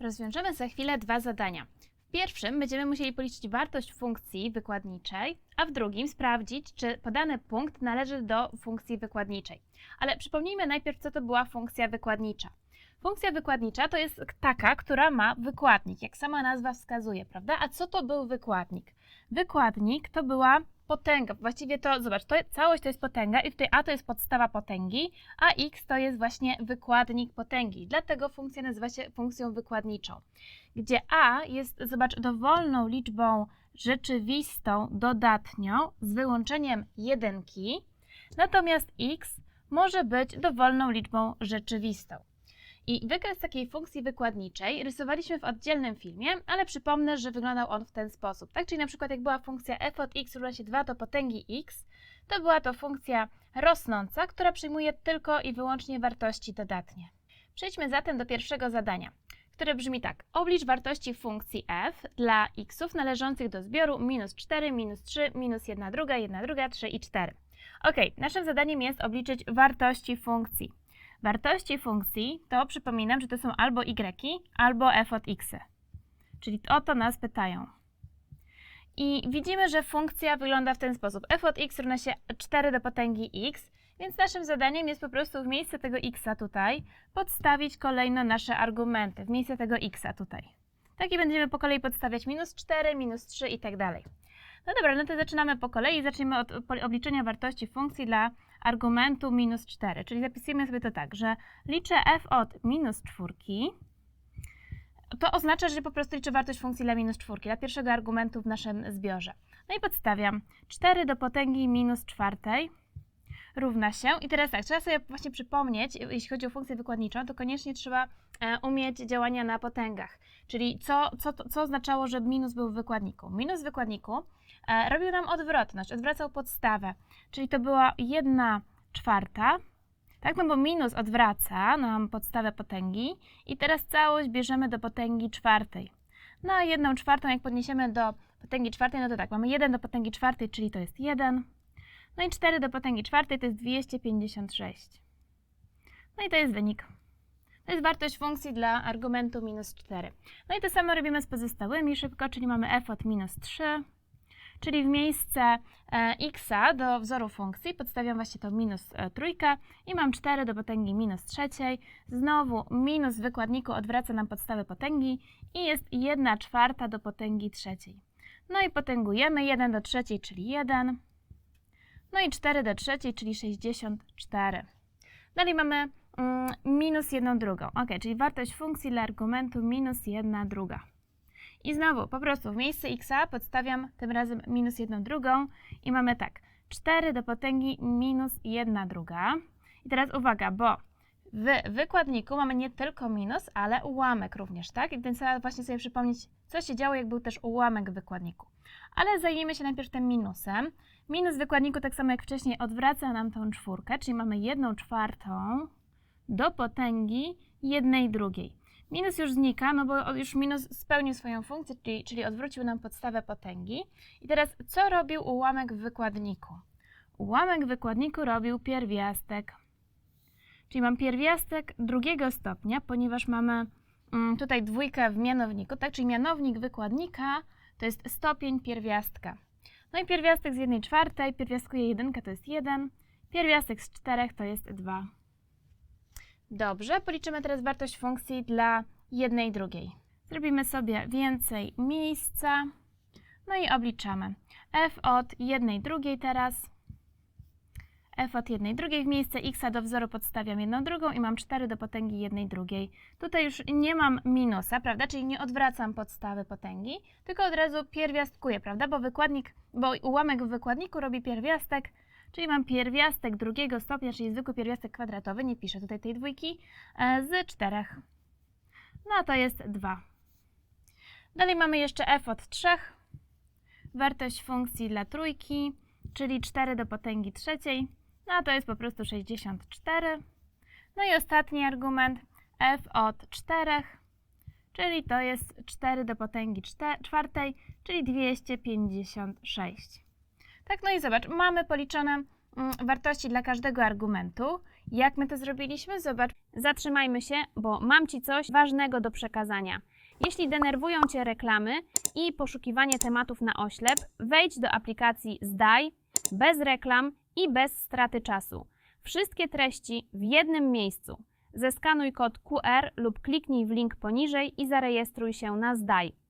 Rozwiążemy za chwilę dwa zadania. W pierwszym będziemy musieli policzyć wartość funkcji wykładniczej, a w drugim sprawdzić, czy podany punkt należy do funkcji wykładniczej. Ale przypomnijmy najpierw, co to była funkcja wykładnicza. Funkcja wykładnicza to jest taka, która ma wykładnik, jak sama nazwa wskazuje, prawda? A co to był wykładnik? Wykładnik to była potęga. Właściwie to, zobacz, to, całość to jest potęga i tutaj a to jest podstawa potęgi, a x to jest właśnie wykładnik potęgi. Dlatego funkcja nazywa się funkcją wykładniczą, gdzie a jest, zobacz, dowolną liczbą rzeczywistą dodatnią z wyłączeniem jedynki, natomiast x może być dowolną liczbą rzeczywistą. I wykres takiej funkcji wykładniczej rysowaliśmy w oddzielnym filmie, ale przypomnę, że wyglądał on w ten sposób. Tak, czyli na przykład jak była funkcja f od x równa się 2 do potęgi x, to była to funkcja rosnąca, która przyjmuje tylko i wyłącznie wartości dodatnie. Przejdźmy zatem do pierwszego zadania, które brzmi tak. Oblicz wartości funkcji f dla xów należących do zbioru minus 4, minus 3, minus 1 druga, 1 druga, 3 i 4. Ok, naszym zadaniem jest obliczyć wartości funkcji. Wartości funkcji to przypominam, że to są albo y, albo f od x. Czyli o to nas pytają. I widzimy, że funkcja wygląda w ten sposób. f od x równa się 4 do potęgi x, więc naszym zadaniem jest po prostu w miejsce tego x tutaj podstawić kolejno nasze argumenty, w miejsce tego x tutaj. Tak i będziemy po kolei podstawiać minus 4, minus 3 i tak dalej. No dobra, no to zaczynamy po kolei. Zaczniemy od obliczenia wartości funkcji dla argumentu minus 4. Czyli zapisujemy sobie to tak, że liczę f od minus 4. To oznacza, że po prostu liczę wartość funkcji dla minus 4, dla pierwszego argumentu w naszym zbiorze. No i podstawiam 4 do potęgi minus 4 równa się. I teraz tak, trzeba sobie właśnie przypomnieć, jeśli chodzi o funkcję wykładniczą, to koniecznie trzeba e, umieć działania na potęgach. Czyli co, co, co oznaczało, że minus był w wykładniku? Minus w wykładniku e, robił nam odwrotność, odwracał podstawę, czyli to była 1 czwarta, tak, no bo minus odwraca nam podstawę potęgi i teraz całość bierzemy do potęgi czwartej. No a 1 czwartą jak podniesiemy do potęgi czwartej, no to tak, mamy 1 do potęgi czwartej, czyli to jest 1. No i 4 do potęgi czwartej to jest 256. No i to jest wynik. To jest wartość funkcji dla argumentu minus 4. No i to samo robimy z pozostałymi szybko, czyli mamy f od minus 3, czyli w miejsce e, x do wzoru funkcji podstawiam właśnie to minus e, trójkę i mam 4 do potęgi minus trzeciej. Znowu minus w wykładniku odwraca nam podstawę potęgi i jest 1 czwarta do potęgi trzeciej. No i potęgujemy 1 do trzeciej, czyli 1. No i 4 do trzeciej, czyli 64. Dalej mamy mm, minus 1 drugą. Ok, czyli wartość funkcji dla argumentu minus 1 druga. I znowu, po prostu w miejsce x podstawiam tym razem minus 1 drugą i mamy tak, 4 do potęgi minus 1 druga. I teraz uwaga, bo w wykładniku mamy nie tylko minus, ale ułamek również, tak? I więc trzeba właśnie sobie przypomnieć, co się działo, jak był też ułamek w wykładniku. Ale zajmijmy się najpierw tym minusem. Minus w wykładniku, tak samo jak wcześniej, odwraca nam tą czwórkę, czyli mamy 1 czwartą do potęgi jednej drugiej. Minus już znika, no bo już minus spełnił swoją funkcję, czyli, czyli odwrócił nam podstawę potęgi. I teraz co robił ułamek w wykładniku? Ułamek w wykładniku robił pierwiastek. Czyli mam pierwiastek drugiego stopnia, ponieważ mamy tutaj dwójkę w mianowniku, tak? Czyli mianownik wykładnika to jest stopień pierwiastka. No i pierwiastek z 1 czwartej, pierwiastkuje 1 to jest 1, pierwiastek z 4 to jest 2. Dobrze, policzymy teraz wartość funkcji dla jednej drugiej. Zrobimy sobie więcej miejsca, no i obliczamy. f od jednej drugiej teraz, f od jednej drugiej w miejsce x do wzoru podstawiam jedną drugą i mam 4 do potęgi jednej drugiej. Tutaj już nie mam minusa, prawda, czyli nie odwracam podstawy potęgi, tylko od razu pierwiastkuję, prawda, bo wykładnik, bo ułamek w wykładniku robi pierwiastek, czyli mam pierwiastek drugiego stopnia, czyli zwykły pierwiastek kwadratowy, nie piszę tutaj tej dwójki, e, z 4. No to jest 2. Dalej mamy jeszcze f od 3, wartość funkcji dla trójki, czyli 4 do potęgi trzeciej, no to jest po prostu 64. No i ostatni argument f od 4, czyli to jest 4 do potęgi czwartej, czyli 256. Tak, no i zobacz, mamy policzone mm, wartości dla każdego argumentu Jak my to zrobiliśmy? Zobacz, zatrzymajmy się, bo mam Ci coś ważnego do przekazania. Jeśli denerwują Cię reklamy i poszukiwanie tematów na oślep, wejdź do aplikacji Zdaj bez reklam i bez straty czasu. Wszystkie treści w jednym miejscu. Zeskanuj kod QR lub kliknij w link poniżej i zarejestruj się na Zdaj.